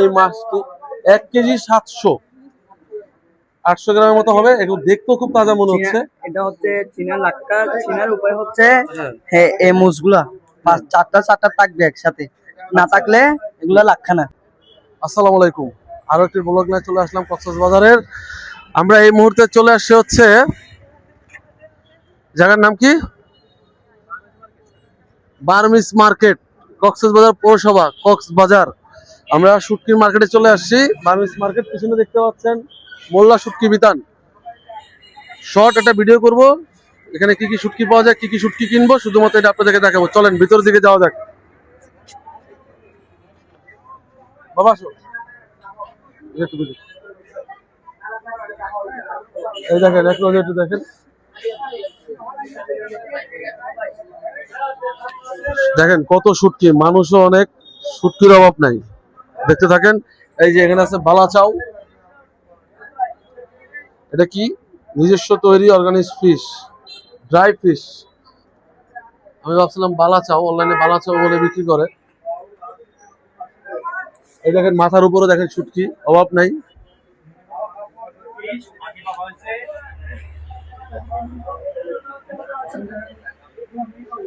এই মাছটি এক কেজি সাতশো। আটশো গ্রামের মতো হবে দেখতেও খুব তাজা মনে হচ্ছে। এটা হচ্ছে চীনা লাক্কা। চীনার উপায় হচ্ছে হ্যাঁ। এই মুসগুলা। পাঁচ চারটা চারটা থাকবে একসাথে। না থাকলে এগুলা না। আসসালামু আলাইকুম। আরও একটি ব্লগ নিয়ে চলে আসলাম কক্সবাজারের। আমরা এই মুহূর্তে চলে আসছি হচ্ছে জায়গার নাম কি? বার্মিস মার্কেট কক্সবাজার পৌরসভা কক্সবাজার। আমরা শুটকির মার্কেটে চলে আসছি। বার্মিস মার্কেট পিছনে দেখতে পাচ্ছেন। মোল্লা শুটকি বিতান। শর্ট একটা ভিডিও করব। এখানে কি কি শুটকি পাওয়া যায় কি কি শুটকি কিনবো শুধুমাত্র এটা আপনাদেরকে দেখাবো। চলেন ভিতর দিকে যাওয়া যাক। বাবা। এই দেখেন একটু একটু দেখেন। দেখেন কত শুটকি মানুষও অনেক শুটকির অভাব নাই। দেখতে থাকেন। এই যে এখানে আছে বালাচাও এটা কি? নিজস্ব তৈরি অর্গানিক ফিশ ড্রাই ফিশ আমি ভাবছিলাম বালাচাও অনলাইনে বালাচাও বলে বিক্রি করে। এই দেখেন, মাথার উপরে দেখেন ছুটকি অভাব নাই।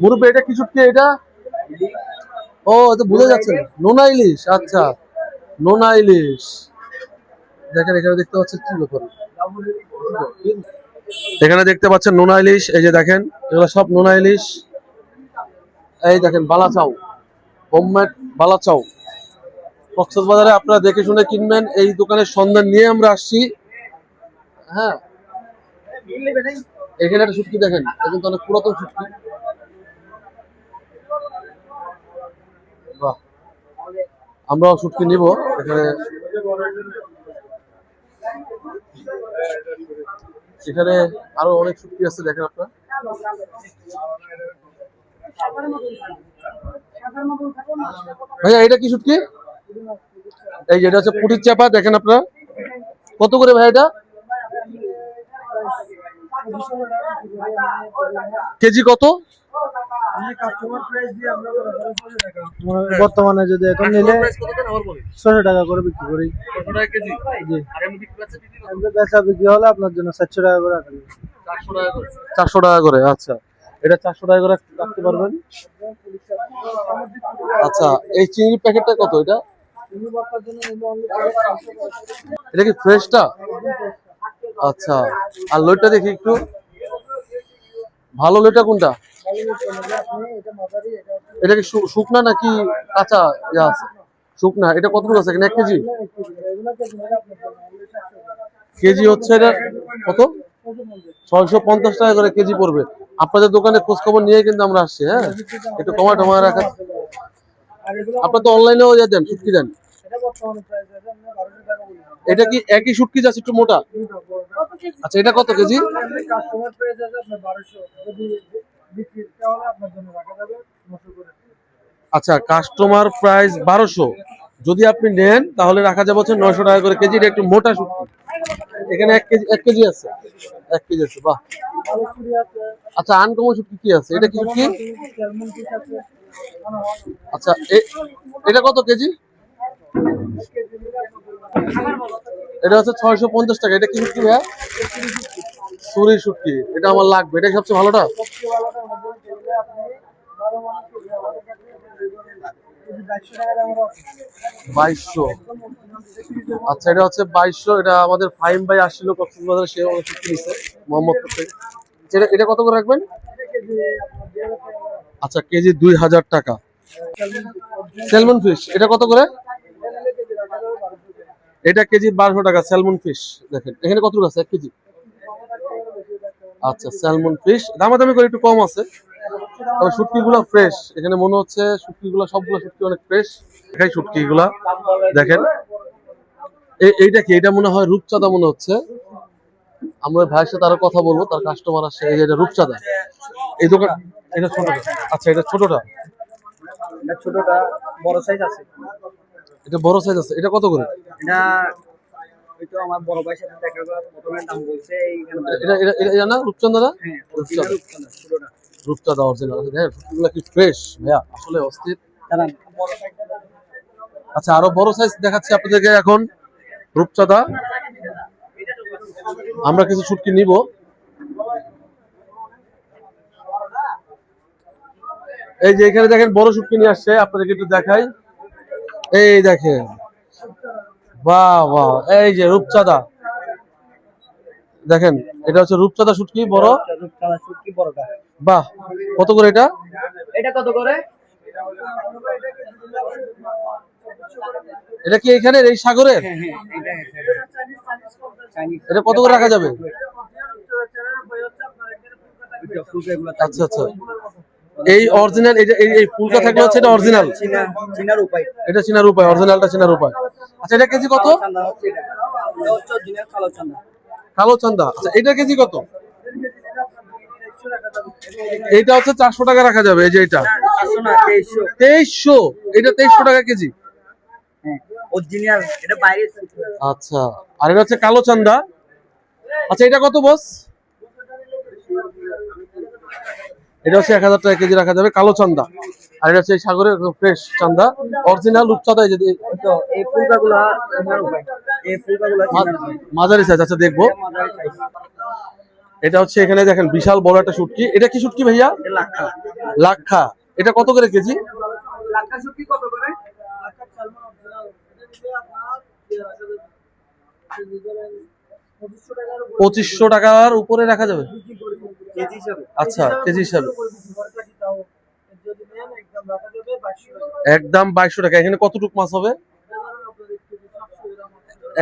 মুরব্বী, এটা কি শুটকি এটা? ও, এটা বুঝে যাচ্ছে। নোনা ইলিশ আচ্ছা। নোনা ইলিশ। দেখেন, এখানে দেখতে পাচ্ছেন কি ব্যাপার এখানে দেখতে পাচ্ছেন নোনা ইলিশ, এই যে দেখেন, এগুলো সব নোনা ইলিশ। এই দেখেন বালাচাও হোমমেড বালাচাও কক্সবাজারে আপনারা দেখে শুনে কিনবেন, এই দোকানের সন্ধান নিয়ে আমরা আসছি। হ্যাঁ। এখানে একটা শুটকি দেখেন, এটা কিন্তু অনেক পুরাতন শুটকি বাহ। আমরাও শুটকি নিব। এখানে এখানে আরও অনেক শুটকি আছে, দেখেন আপনার। ভাইয়া, এটা কি শুটকি এই যেটা হচ্ছে পুটির চাপা, দেখেন আপনারা। কত করে ভাই এটা? কেজি কত? বর্তমানে যদি এখন নিলে ছশো টাকা করে বিক্রি করি। জি। বেচা বিক্রি হলে আপনার জন্য সাতশো টাকা করে রাখা চারশো টাকা করে। আচ্ছা। এটা চারশো টাকা করে রাখতে পারবেন। আচ্ছা এই চিংড়ির প্যাকেটটা কত এটা? এটা কি ফ্রেশটা? আচ্ছা আর লইটা দেখি একটু। ভালো লইটা কোনটা? এটা কি শুকনা নাকি কাঁচা? ইয়া আছে শুকনা। এটা কতটুকু আছে এক কেজি? কেজি হচ্ছে এটা কত? ছয়শো পঞ্চাশ টাকা করে কেজি পড়বে। আপনাদের দোকানে খোঁজ খবর নিয়ে কিন্তু আমরা আসছি হ্যাঁ? একটু কমা টমা রাখা আপনার তো অনলাইনেও ইয়ে দেন শুটকি দেন। এটা কি একই শুটকি যাচ্ছে একটু মোটা? আচ্ছা এটা কত কেজি? আচ্ছা কাস্টমার প্রাইস বারোশো। যদি আপনি নেন, তাহলে রাখা যাবে হচ্ছে নয়শো টাকা করে কেজি। এটা একটু মোটা শুটকি এখানে এক কেজি এক কেজি আছে। এক কেজি আছে, বাহ। আচ্ছা আনকমন শুটকি কি আছে? এটা কি শুটকি আচ্ছা এটা কত কেজি? এটা হচ্ছে ছয়শো পঞ্চাশ টাকা। এটা কি শুটকি ভাইয়া? সুরি শুটকি এটা আমার লাগবে এটাই সবচেয়ে ভালোটা? বাইশশো। আচ্ছা এটা হচ্ছে বাইশশো, এটা আমাদের সে এটা কত করে রাখবেন? আচ্ছা কেজি দুই হাজার টাকা। ফিশ, এটা কত করে? এটা কেজি বারোশো টাকা স্যালমন ফিশ, দেখেন। এখানে কত আছে? এক কেজি? আচ্ছা স্যালমন ফিশ দামাদামি করে একটু কম আছে। তবে শুটকি গুলো ফ্রেশ এখানে মনে হচ্ছে শুটকি গুলো সবগুলো শুটকি অনেক ফ্রেশ দেখাই শুটকি গুলা দেখেন এইটা কি? এটা মনে হয় রূপচাঁদা মনে হচ্ছে। আমরা ভাইয়ের সাথে আরও কথা বলব। তার কাস্টমার আসছে। এই যে এটা রূপচাঁদা। এই দোকান এটা ছোটটা। আচ্ছা এটা ছোটটা? এটা ছোটটা বড় সাইজ আছে। এটা বড় সাইজ আছে। এটা কত করে? এটা তো আমার বড় ভাইয়ের সাথে দেখা করার প্রথমে দাম বলছে এটা এটা এটা এটা না রূপচাঁদা হ্যাঁ রূপচাঁদা। original রূপচাঁদা, ছোটটা রূপচাঁদা দেখেন শুটকিগুলো কি ফ্রেশ ভাইয়া আসলে অস্থির। আচ্ছা আরও বড় সাইজ দেখাচ্ছি আপনাদেরকে এখন। রূপচাঁদা আমরা কিছু শুটকি নিব। এই যে এখানে দেখেন বড় শুটকি নিয়ে আসছে। আপনাদেরকে একটু দেখাই। এই দেখেন। বাহ বাহ। এই যে রূপচাঁদা। দেখেন এটা হচ্ছে রূপচাঁদা শুটকি বড়। শুটকি বড়টা বাহ কত করে এটা? এটা কত করে? এটা কি এখানে এই সাগরের? হ্যাঁ হ্যাঁ এটা কত করে রাখা যাবে? আচ্ছা আচ্ছা। এই অরিজিনাল এটা এই ফুলকা থাকলে হচ্ছে এটা অরিজিনাল এটা চিনার উপায় অরিজিনালটা চিনার উপায়। আচ্ছা এটা কেজি কত? এটা এটা কালো চান্দা। আচ্ছা এটা কেজি কত? এইটা হচ্ছে চারশো টাকা রাখা যাবে, এই যে এটা। তেইশশো? এটা তেইশশো টাকা কেজি? এটা আচ্ছা আর এটা হচ্ছে কালো চান্দা। আচ্ছা এটা কত বস? এটা হচ্ছে এক হাজার টাকা কেজি রাখা যাবে, কালো চান্দা। আর এটা হচ্ছে সাগরের ফ্রেশ চান্দা। অরিজিনাল রূপচাঁদা এই যে তো এই ফুলকাগুলো চীনার উপায় এই ফুলকাগুলো চীনার উপায় মাঝারি সাইজ আচ্ছা দেখব। এটা হচ্ছে এখানে দেখেন বিশাল বড় একটা শুটকি। এটা কি শুটকি ভাইয়া? লাক্ষা। এটা কত করে কেজি? পঁচিশশো টাকার উপরে রাখা যাবে? আচ্ছা কেজি হিসাবে। একদম বাইশশো টাকা। এখানে কতটুকু মাছ হবে?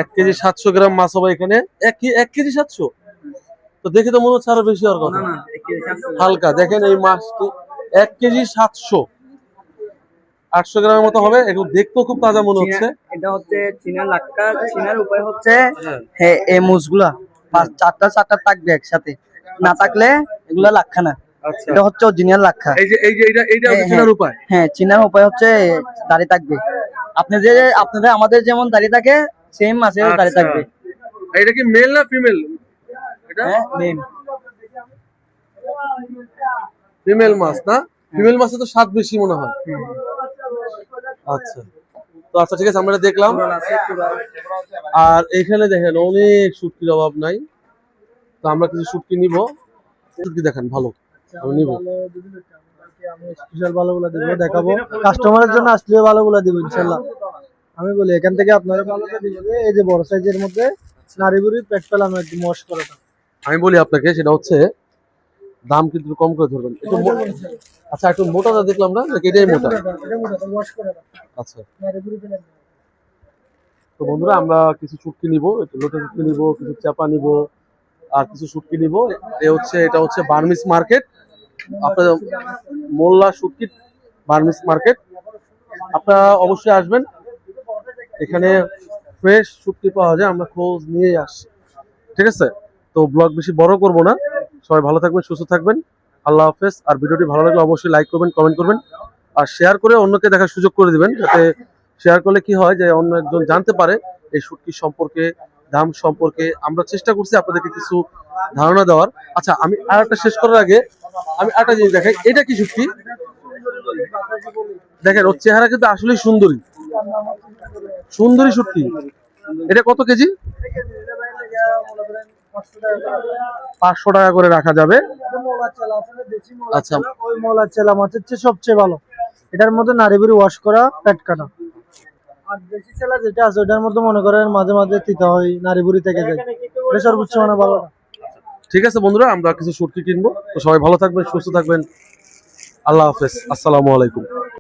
এক কেজি সাতশো গ্রাম মাছ হবে এখানে। এক কেজি সাতশো? তো দেখে তো মনে হচ্ছে আরও বেশি হওয়ার কথা। হালকা দেখেন এই মাছটি। এক কেজি সাতশো। আটশো গ্রামের মতো হবে। এগুলো দেখতেও খুব তাজা মনে হচ্ছে। এটা হচ্ছে চীনা লাক্কা। চীনার উপায় হচ্ছে হ্যাঁ। এই মুসগুলা চারটা চারটা থাকবে একসাথে। না থাকলে এগুলা লাক্ষা না। এটা হচ্ছে অরিজিনাল লাক্ষা। এই যে এই যে এটা হ্যাঁ, চেনার হ্যাঁ। উপায়? হ্যাঁ চীনার উপায় হচ্ছে দাঁড়িয়ে থাকবে। আপনি যে আপনাদের আমাদের যেমন দাঁড়িয়ে থাকে সেম দাঁড়িয়ে আচ্ছা। থাকবে। এটা কি মেল না ফিমেল এটা? হ্যাঁ মেন ফিমেল মাছ না? ফিমেল মাছে তো স্বাদ বেশি মনে হয়। আচ্ছা। তো আচ্ছা ঠিক আছে আমরা এটা দেখলাম। আর এখানে দেখেন অনেক শুটকির অভাব নাই। তো আমরা কিছু শুটকি নিব। শুটকি দেখেন ভালো। নিব। আমি স্পেশাল ভালোগুলো দিব দেখাবো। কাস্টমারের জন্য আসলে ভালোগুলো দিব ইনশাল্লাহ। আমি বলি এখান থেকে আপনারা ভালোটা এই যে বড় সাইজের মধ্যে নারীগুড়ি পেট পেলাম একদম মশ করাটা আমি বলি আপনাকে সেটা হচ্ছে দাম কিন্তু একটু কম করে ধরবেন। একটু আচ্ছা একটু মোটাটা দেখলাম না? নাকি এটাই মোটা? এটা মোটা ওয়াশ করাটা আচ্ছা। তো বন্ধুরা আমরা কিছু শুটকি নিব একটু লোটে শুটকি নিব কিছু চাপা নিব আর কিছু শুটকি নিব। এ হচ্ছে এটা হচ্ছে বার্মিস মার্কেট আপনার মোল্লা শুটকি বার্মিস মার্কেট। আপনারা অবশ্যই আসবেন। এখানে ফ্রেশ শুটকি পাওয়া যায়, আমরা খোঁজ নিয়ে আসছি। ঠিক আছে? তো ব্লগ বেশি বড় করব না। সবাই ভালো থাকবেন, সুস্থ থাকবেন। আল্লাহ হাফেজ। আর ভিডিওটি ভালো লাগলে অবশ্যই লাইক করবেন কমেন্ট করবেন। আর শেয়ার করে অন্যকে দেখার সুযোগ করে দিবেন, যাতে শেয়ার করলে কি হয় যে অন্য একজন জানতে পারে এই শুটকি সম্পর্কে, দাম সম্পর্কে। আমরা চেষ্টা করছি আপনাদেরকে কিছু ধারণা দেওয়ার। আচ্ছা আমি আর একটা শেষ করার আগে আমি একটা জিনিস দেখাই, এটা কি শুটকি দেখেন, ওর চেহারা কিন্তু আসলে সুন্দরী। সুন্দরী শুটকি এটা কত কেজি? পাঁচশো টাকা করে রাখা যাবে। আচ্ছা। ওই মোলার চেলা চেয়ে সবচেয়ে ভালো এটার মধ্যে নারীবুড়ি ওয়াশ করা, পেট কাটা। যেটা আছে, ওটার মধ্যে মনে করেন মাঝে মাঝে তিতা হয় নারীবুড়ি থেকে যায়। এটা সর্বোচ্চ মানে ভালো ঠিক আছে বন্ধুরা, আমরা কিছু সুটকি কিনবো। তো সবাই ভালো থাকবেন, সুস্থ থাকবেন। আল্লাহ হাফেজ। আসসালামু আলাইকুম।